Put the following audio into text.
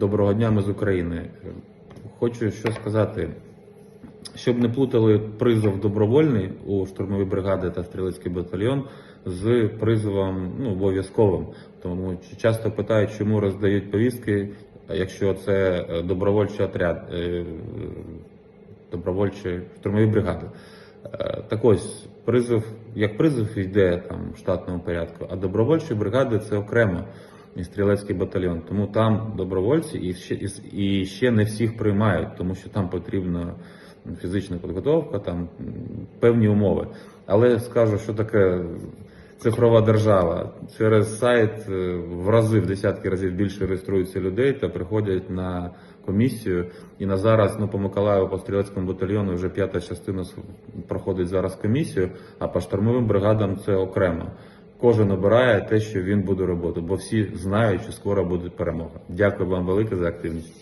Доброго дня, ми з України. Хочу що сказати. Щоб не плутали призов добровольний у штурмові бригади та стрілецький батальйон з призовом ну, обов'язковим. Тому часто питають, чому роздають повістки, якщо це е, добровольчий отряд, е, добровольчі штурмові бригади. Е, Так ось, призов, як призов йде там в штатному порядку, а добровольчі бригади це окремо і стрілецький батальйон. Тому там добровольці і ще, і ще не всіх приймають, тому що там потрібна фізична підготовка, там певні умови. Але скажу, що таке цифрова держава. Через сайт е, в рази, в десятки разів більше реєструється людей та приходять на комісію. І на зараз, ну по Миколаєву, по стрілецькому батальйону вже п'ята частина проходить зараз комісію, а по штурмовим бригадам це окремо. Кожен обирає те, що він буде робити, бо всі знають, що скоро буде перемога. Дякую вам велике за активність.